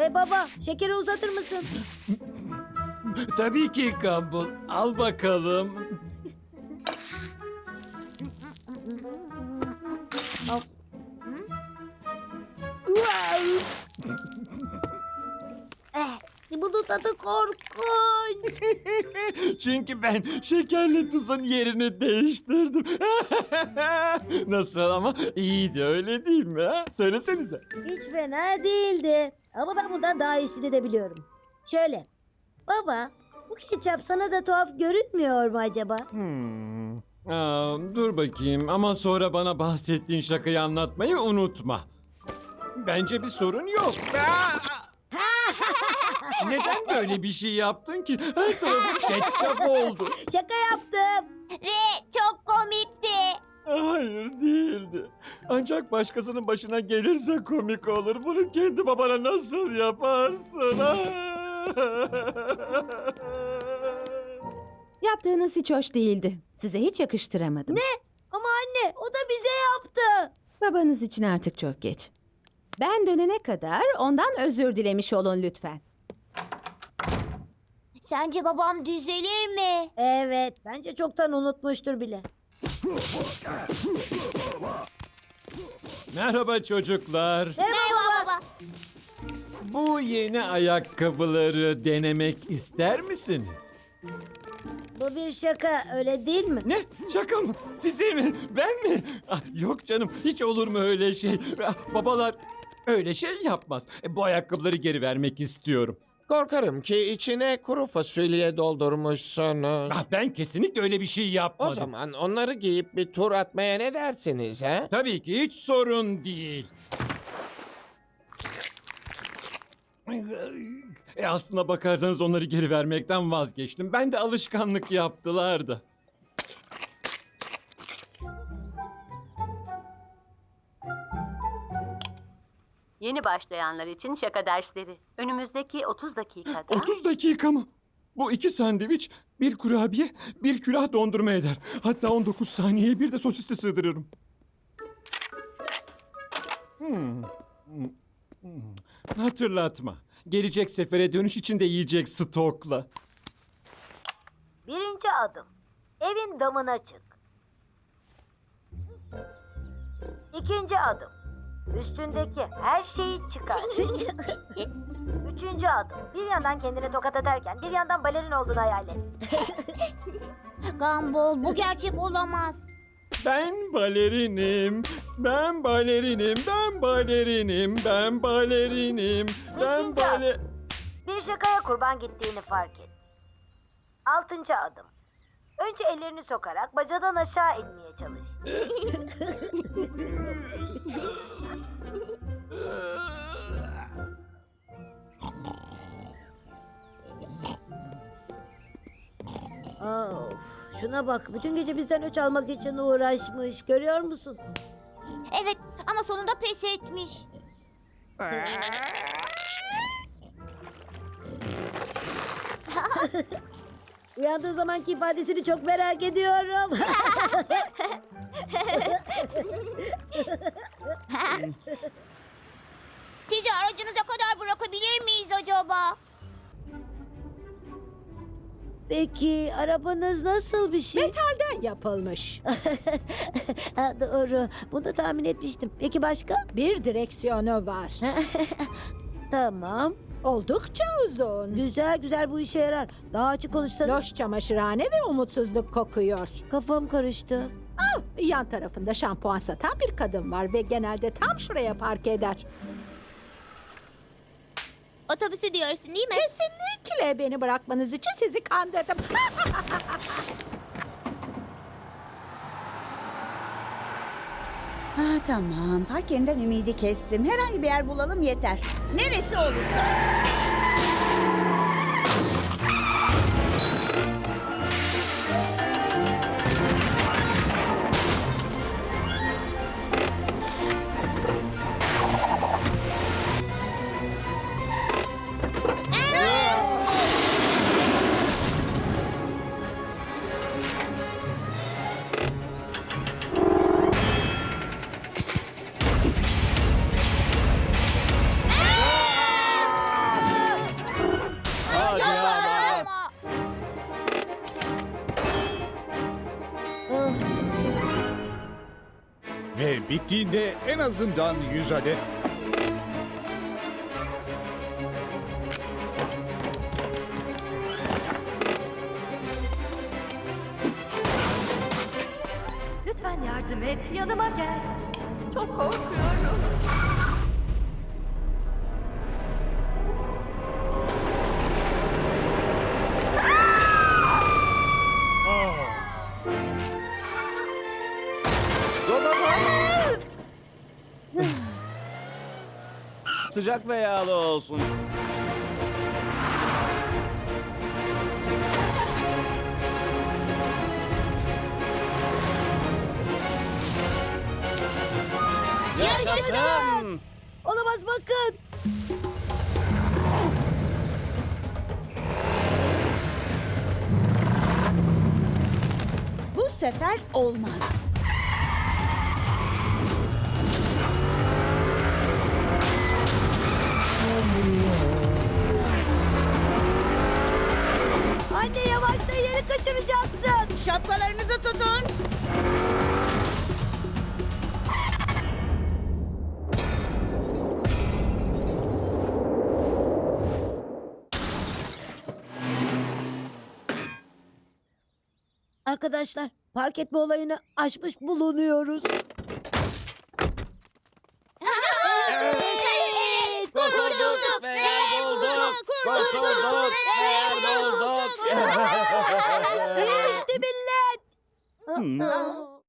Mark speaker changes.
Speaker 1: Hey baba, şekeri uzatır mısın?
Speaker 2: Tabii ki Gumball. Al bakalım.
Speaker 1: Eh, bunun tadı korkunç.
Speaker 2: Çünkü ben şekerli tuzun yerini değiştirdim. Nasıl ama? İyiydi öyle değil mi? Ha? Söylesenize.
Speaker 1: Hiç fena değildi. Ama ben bundan daha iyisini de biliyorum. Şöyle. Baba, bu ketçap sana da tuhaf görünmüyor mu acaba?
Speaker 2: Hmm. Aa, dur bakayım ama sonra bana bahsettiğin şakayı anlatmayı unutma. Bence bir sorun yok. Aa! Neden böyle bir şey yaptın ki? Her tarafı ketçap oldu.
Speaker 1: Şaka yaptım.
Speaker 3: Ve çok komikti.
Speaker 2: Hayır değildi. Ancak başkasının başına gelirse komik olur. Bunu kendi babana nasıl yaparsın?
Speaker 4: Yaptığınız hiç hoş değildi. Size hiç yakıştıramadım.
Speaker 1: Ne? Ama anne, o da bize yaptı.
Speaker 4: Babanız için artık çok geç. Ben dönene kadar ondan özür dilemiş olun lütfen.
Speaker 3: Sence babam düzelir mi?
Speaker 1: Evet, bence çoktan unutmuştur bile.
Speaker 2: Merhaba çocuklar.
Speaker 3: Merhaba baba.
Speaker 2: Bu yeni ayakkabıları denemek ister misiniz?
Speaker 1: Bu bir şaka, öyle değil mi?
Speaker 2: Ne? Şaka mı? Size mi? Ben mi? Ah, yok canım. Hiç olur mu öyle şey? Ah, babalar öyle şey yapmaz. E, bu ayakkabıları geri vermek istiyorum.
Speaker 5: Korkarım ki içine kuru fasulye doldurmuşsunuz.
Speaker 2: Ah, ben kesinlikle öyle bir şey
Speaker 5: O
Speaker 2: yapmadım.
Speaker 5: zaman onları giyip bir tur atmaya ne dersiniz ha?
Speaker 2: Tabii ki hiç sorun değil. E aslına bakarsanız onları geri vermekten vazgeçtim. Ben de alışkanlık yaptılar da.
Speaker 6: Yeni başlayanlar için şaka dersleri. Önümüzdeki 30 dakikada
Speaker 2: 30 dakika mı? Bu iki sandviç, bir kurabiye, bir külah dondurma eder. Hatta 19 saniyeye bir de sosisli sığdırırım. Hmm. Hmm. Hmm. Hatırlatma. Gelecek sefere dönüş için de yiyecek stokla.
Speaker 1: Birinci adım. Evin damına çık. İkinci adım. Üstündeki her şeyi çıkar. Üçüncü adım. Bir yandan kendine tokat atarken bir yandan balerin olduğunu hayal et.
Speaker 3: Gumball bu gerçek olamaz.
Speaker 2: Ben balerinim, ben balerinim, ben balerinim, ben balerinim, ben
Speaker 1: Beşinci
Speaker 2: bale...
Speaker 1: Bir şakaya kurban gittiğini fark et. Altıncı adım. Önce ellerini sokarak bacadan aşağı inmeye çalış. Of, şuna bak. Bütün gece bizden öç almak için uğraşmış. Görüyor musun?
Speaker 3: Evet ama sonunda pes etmiş.
Speaker 1: Uyandığı zamanki ifadesini çok merak ediyorum.
Speaker 3: Sizi aracınıza kadar bırakabilir miyiz acaba?
Speaker 1: Peki arabanız nasıl bir şey?
Speaker 4: Metalden yapılmış.
Speaker 1: Ha, doğru. Bunu da tahmin etmiştim. Peki başka?
Speaker 4: Bir direksiyonu var.
Speaker 1: Tamam.
Speaker 4: Oldukça uzun.
Speaker 1: Güzel güzel bu işe yarar. Daha açık konuşsanız.
Speaker 4: Loş çamaşırhane ve umutsuzluk kokuyor.
Speaker 1: Kafam karıştı.
Speaker 4: Ah, yan tarafında şampuan satan bir kadın var ve genelde tam şuraya park eder.
Speaker 3: Otobüsü diyorsun değil mi?
Speaker 4: Kesinlikle beni bırakmanız için sizi kandırdım.
Speaker 7: Ah, tamam. Park yerinden ümidi kestim. Herhangi bir yer bulalım yeter. Neresi olursa.
Speaker 8: Bittiğinde en azından 100 adet
Speaker 9: Lütfen yardım et, yanıma gel. Çok korkuyorum.
Speaker 2: Sıcak ve yağlı olsun. Yaşasın!
Speaker 1: Olamaz bakın.
Speaker 7: Bu sefer olmaz.
Speaker 1: Kaçıracaksın.
Speaker 7: Şapkalarınızı tutun.
Speaker 1: Arkadaşlar park etme olayını aşmış bulunuyoruz.